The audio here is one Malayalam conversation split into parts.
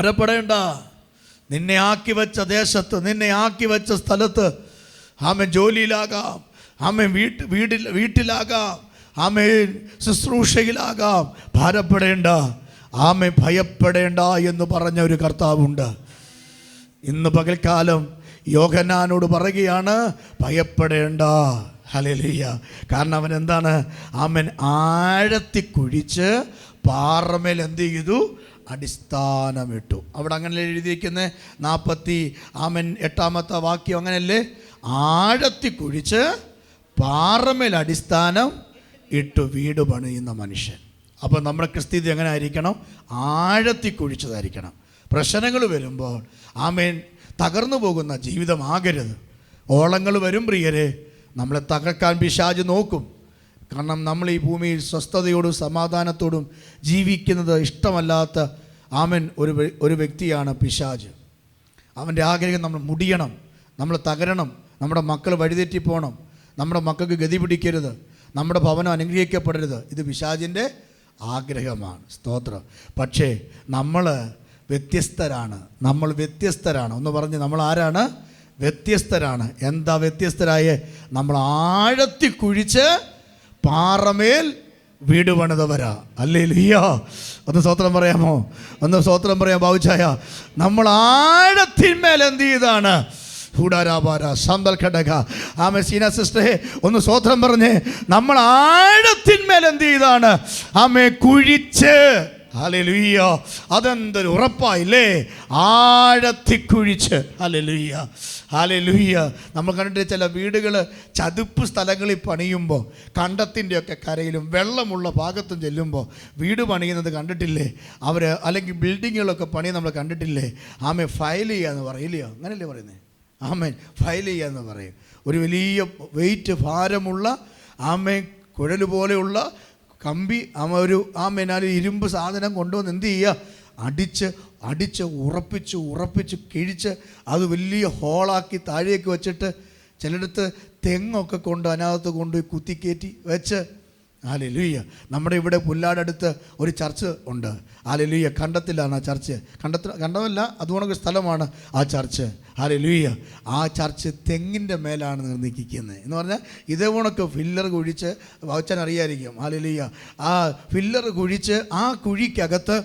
ഭാരപ്പെടേണ്ട. നിന്നെ ആക്കി വെച്ച ദേശത്ത് നിന്നെ ആക്കി വെച്ച സ്ഥലത്ത് ആമൻ ജോലിയിലാകാം ആമൻ വീട്ട് വീട്ടിൽ വീട്ടിലാകാം ആമേൻ ശുശ്രൂഷയിലാകാം. ഭാരപ്പെടേണ്ട ആമെ ഭയപ്പെടേണ്ട എന്ന് പറഞ്ഞ ഒരു കർത്താവുണ്ട്. ഇന്ന് പകൽക്കാലം യോഗനാനോട് പറയുകയാണ് ഭയപ്പെടേണ്ട. ഹലലിയ കാരണം അവൻ എന്താണ്? അവൻ ആഴത്തി കുഴിച്ച് പാറമേൽ എന്ത് ചെയ്തു? അടിസ്ഥാനമിട്ടു. അവിടെ അങ്ങനെ എഴുതിയിരിക്കുന്നത് നാൽപ്പത്തി ആമൻ എട്ടാമത്തെ വാക്യം അങ്ങനെയല്ലേ ആഴത്തി കുഴിച്ച് പാറമേൽ അടിസ്ഥാനം ഇട്ടു വീട് പണിയുന്ന മനുഷ്യൻ. അപ്പോൾ നമ്മുടെ ക്രിസ്തീതി എങ്ങനെ ആയിരിക്കണം ആഴത്തി കുഴിച്ചതായിരിക്കണം. പ്രശ്നങ്ങൾ വരുമ്പോൾ ആമേൻ തകർന്നു പോകുന്ന ജീവിതമാകരുത് ഓളങ്ങൾ വരും പ്രിയരെ നമ്മളെ തകർക്കാൻ പിശാജ് നോക്കും. കാരണം നമ്മൾ ഈ ഭൂമിയിൽ സ്വസ്ഥതയോടും സമാധാനത്തോടും ജീവിക്കുന്നത് ഇഷ്ടമല്ലാത്ത ആമൻ ഒരു ഒരു വ്യക്തിയാണ് പിശാജ്. അവന്റെ ആഗ്രഹം നമ്മൾ മുടിയണം നമ്മൾ തകരണം നമ്മുടെ മക്കൾ വഴിതെറ്റി പോകണം നമ്മുടെ മക്കൾക്ക് ഗതി പിടിക്കരുത് നമ്മുടെ ഭവനം അനുഗ്രഹിക്കപ്പെടരുത്. ഇത് പിശാജിന്റെ ആഗ്രഹമാണ്. സ്തോത്രം. പക്ഷേ നമ്മൾ വ്യത്യസ്തരാണ്. നമ്മൾ വ്യത്യസ്തരാണ്. ഒന്ന് പറഞ്ഞ് നമ്മൾ ആരാണ്? വ്യത്യസ്തരാണ്. എന്താ വ്യത്യസ്തരായ? നമ്മൾ ആഴത്തി കുഴിച്ച് പാറമേൽ വീട് പണിതവരാ. അല്ലേ ലിയോ ഒന്ന് സ്വത്രം പറയാമോ? ഒന്ന് സ്വത്രം പറയാം ബാബുച്ചായ? നമ്മൾ ആഴത്തിന്മേൽ എന്ത് ചെയ്താണ്? സീന ഒന്ന് സ്വത്രം പറഞ്ഞേ. നമ്മൾ ആഴത്തിന്മേൽ എന്ത് ചെയ്താണ്? ആമേ കുഴിച്ച് ഹല്ലേലൂയ്യ അതെന്തൊരു ഉറപ്പായില്ലേ? ആഴത്തി കുഴിച്ച് അലലുയ്യ അലലുയ്യ നമ്മൾ കണ്ടിട്ട് ചില വീടുകൾ ചതുപ്പ് സ്ഥലങ്ങളിൽ പണിയുമ്പോൾ കണ്ടത്തിന്റെയൊക്കെ കരയിലും വെള്ളമുള്ള ഭാഗത്തും ചെല്ലുമ്പോൾ വീട് പണിയുന്നത് കണ്ടിട്ടില്ലേ? അവർ അല്ലെങ്കിൽ ബിൽഡിങ്ങുകളൊക്കെ പണി നമ്മൾ കണ്ടിട്ടില്ലേ? ആമേ ഫയൽ ചെയ്യുക എന്ന് പറയില്ലയോ അങ്ങനെയല്ലേ പറയുന്നത് ആമേൻ ഫയൽ ചെയ്യുക എന്ന് പറയും. ഒരു വലിയ വെയിറ്റ് ഭാരമുള്ള ആമേ കുഴൽ പോലെയുള്ള കമ്പി ആ ഒരു ആ ഒരു ഇരുമ്പ് സാധനം കൊണ്ടുവന്ന് എന്ത് ചെയ്യുക? അടിച്ച് അടിച്ച് ഉറപ്പിച്ച് ഉറപ്പിച്ച് കിഴിച്ച് അത് വലിയ ഹോളാക്കി താഴേക്ക് വെച്ചിട്ട് ചിലയിടത്ത് തെങ്ങൊക്കെ കൊണ്ട് അതിനകത്ത് കൊണ്ടുപോയി കുത്തിക്കയറ്റി വെച്ച്. ആലലൂയ്യ നമ്മുടെ ഇവിടെ പുല്ലാടടുത്ത് ഒരു ചർച്ച് ഉണ്ട്. ആലലൂയ്യ കണ്ടത്തിലാണ് ആ ചർച്ച്. കണ്ടത്തിൽ കണ്ടതല്ല അതുകൊണ്ടൊക്കെ സ്ഥലമാണ് ആ ചർച്ച്. ആലെലുയ്യ ആ ചർച്ച് തെങ്ങിന്റെ മേലാണ് നിർമ്മിക്കുന്നത്. എന്ന് പറഞ്ഞാൽ ഇതേ കണക്ക് ഫില്ലർ കുഴിച്ച് വച്ചൻ അറിയായിരിക്കും ആലെലുയ്യ ആ ഫില്ലർ കുഴിച്ച് ആ കുഴിക്കകത്ത്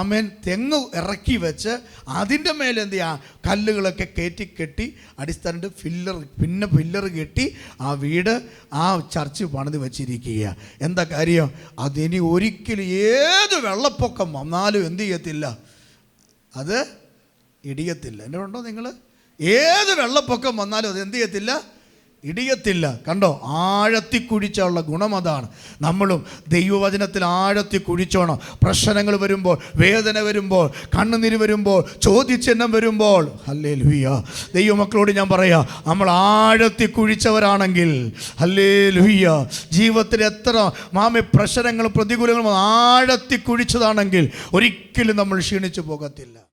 ആമേൻ തെങ്ങ് ഇറക്കി വെച്ച് അതിന്റെ മേലെ എന്ത് ചെയ്യാ കല്ലുകളൊക്കെ കയറ്റി കെട്ടി അടിസ്ഥാനത്ത് ഫില്ലർ പിന്നെ ഫില്ലർ കെട്ടി ആ വീട് ആ ചർച്ച് പണിത് വെച്ചിരിക്കുക എന്താ കാര്യം? അതിനി ഒരിക്കലും ഏത് വെള്ളപ്പൊക്കം വന്നാലും എന്ത് ചെയ്യത്തില്ല? അത് ഇടിയത്തില്ല. എന്നെ ഉണ്ടോ നിങ്ങൾ ഏത് വെള്ളപ്പൊക്കം വന്നാലും അത് എന്ത് ചെയ്യത്തില്ല? ഇടിയത്തില്ല. കണ്ടോ? ആഴത്തി കുഴിച്ചുള്ള ഗുണം അതാണ്. നമ്മളും ദൈവവചനത്തിൽ ആഴത്തി കുഴിച്ചോണം. പ്രശ്നങ്ങൾ വരുമ്പോൾ വേദന വരുമ്പോൾ കണ്ണുനീര് വരുമ്പോൾ ചോദ്യചിഹ്നം വരുമ്പോൾ. അല്ലേ ലുഹിയ ദൈവമക്കളോട് ഞാൻ പറയാ നമ്മൾ ആഴത്തി കുഴിച്ചവരാണെങ്കിൽ അല്ലേ ലുഹിയ ജീവിതത്തിൽ എത്ര മാമി പ്രശ്നങ്ങളും പ്രതികൂലങ്ങളും ആഴത്തി കുഴിച്ചതാണെങ്കിൽ ഒരിക്കലും നമ്മൾ ക്ഷീണിച്ചു പോകത്തില്ല.